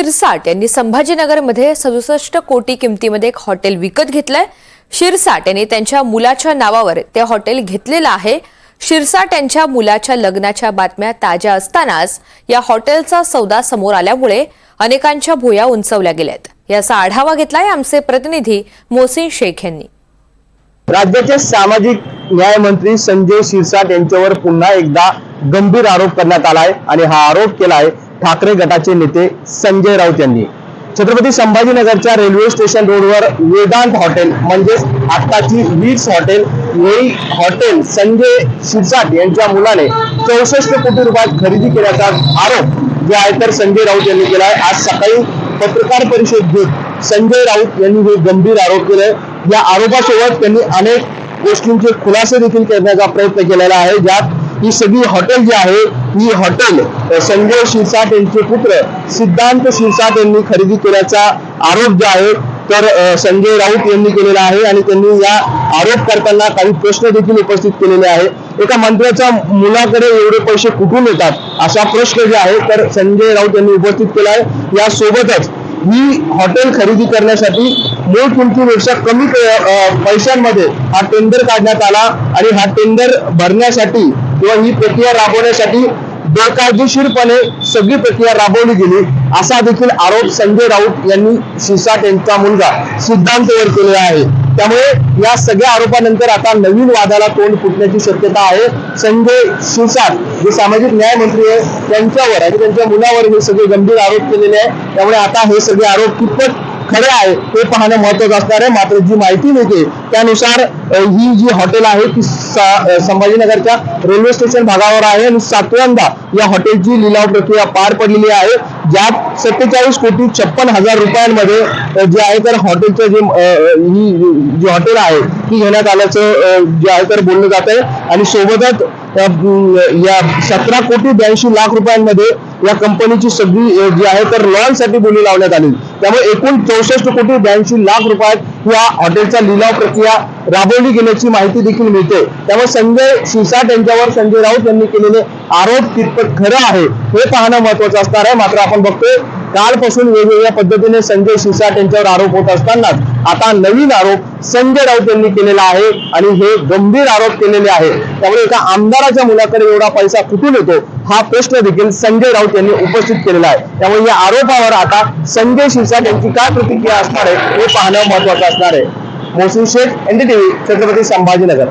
शिरसाट यांनी संभाजीनगरमध्ये सदुसष्ट कोटी किमतीमध्ये एक हॉटेल विकत घेतलंय. शिरसाट यांनी त्यांच्या मुलाच्या नावावर ते हॉटेल घेतलेलं आहे. शिरसाट यांच्या मुलाच्या लग्नाच्या बातम्या ताज्या असतानाच या हॉटेलचा सौदा समोर आल्यामुळे अनेकांच्या भुया उंचवल्या गेल्यात. याचा आढावा घेतलाय आमचे प्रतिनिधी मोहसिन शेख यांनी. राज्याचे सामाजिक न्याय मंत्री संजय शिरसाट यांच्यावर पुन्हा एकदा गंभीर आरोप करण्यात आलाय आणि हा आरोप केलाय ठाकरे गटाचे नेते संजय राऊत यांनी. छत्रपती संभाजीनगरच्या रेल्वे स्टेशन रोडवर वेदांत हॉटेल म्हणजेच आत्ताची वीट्स हॉटेल हे हॉटेल संजय शिरसाट यांच्या मुलाने चौसष्ट कोटी रुपयात खरेदी केल्याचा आरोप जे आहे तर संजय राऊत यांनी केलाय. आज सकाळी पत्रकार परिषद घेत संजय राऊत यांनी हे गंभीर आरोप केले. या आरोपासोबत त्यांनी अनेक गोष्टींचे खुलासे देखील करण्याचा प्रयत्न केलेला आहे. ज्यात ही सगळी हॉटेल जी आहे ही हॉटेल संजय शिरसाट यांचे पुत्र सिद्धांत शिरसाट यांनी खरेदी केल्याचा आरोप जो आहे तर संजय राऊत यांनी केलेला आहे आणि त्यांनी या आरोप करताना काही प्रश्न देखील उपस्थित केलेले आहे. एका मंत्र्याच्या मुलाकडे एवढे पैसे कुठून येतात? असा प्रश्न जे आहे तर संजय राऊत यांनी उपस्थित केला आहे. यासोबतच ही हॉटेल खरेदी करण्यासाठी मूळ किमतीपेक्षा कमी पैशांमध्ये हा टेंडर काढण्यात आला आणि हा टेंडर भरण्यासाठी किंवा ही प्रक्रिया राबवण्यासाठी बेकायदेशीरपणे सगळी प्रक्रिया राबवली गेली. असा देखील आरोप संजय राऊत यांनी शिरसाट यांचा मुलगा सिद्धांतवर केलेला आहे. त्यामुळे या सगळ्या आरोपानंतर आता नवीन वादाला तोंड फुटण्याची शक्यता आहे. संजय शिरसाट जे सामाजिक न्याय मंत्री आहे. त्यांच्यावर आणि त्यांच्या मुलावर हे सगळे गंभीर आरोप केलेले आहे. त्यामुळे आता हे सगळे आरोप कितपत खरे आहे ते पाहणं महत्वाचं असणार आहे. मात्र जी माहिती मिळते त्यानुसार ही जी हॉटेल आहे ती संभाजीनगरच्या रेल्वे स्टेशन भागावर आहे. आणि सातव्यांदा या हॉटेलची लिलाव प्रक्रिया पार पडलेली आहे. ज्यात सत्तेचाळीस कोटी छप्पन हजार रुपयांमध्ये जे आहे तर हॉटेलचं जे ही जी हॉटेल आहे ती घेण्यात आल्याचं जे आहे तर बोललं जात आहे. आणि सोबतच या सतरा कोटी ब्याऐंशी लाख रुपयांमध्ये या कंपनीची सगळी जी आहे तर लॉनसाठी बोली लावण्यात आली. त्यामुळे एकूण चौसष्ट कोटी ब्याऐंशी लाख रुपयात या हॉटेलचा लिलाव प्रक्रिया राबवली गेल्याची माहिती देखील मिळते. त्यामुळे संजय शिरसाट यांच्यावर संजय राऊत यांनी केलेले आरोप कितपत खरं आहे हे पाहणं महत्वाचं असणार आहे. मात्र आपण बघतोय कालपासून वेगवेगळ्या पद्धतीने संजय शिरसाट यांच्यावर आरोप होत असतानाच आता नवीन आरोप संजय राऊत यांनी केलेला आहे आणि हे गंभीर आरोप केलेले आहे. त्यामुळे एका आमदाराच्या मुलाकडे एवढा पैसा कुठून येतो हा प्रश्न देखील संजय राऊत यांनी उपस्थित केलेला आहे. त्यामुळे या आरोपावर आता संजय शिरसाट यांची काय प्रतिक्रिया असणार आहे हे पाहणं महत्वाचं असणार आहे. मोहसिन शेख एनडीटीव्ही छत्रपती संभाजीनगर.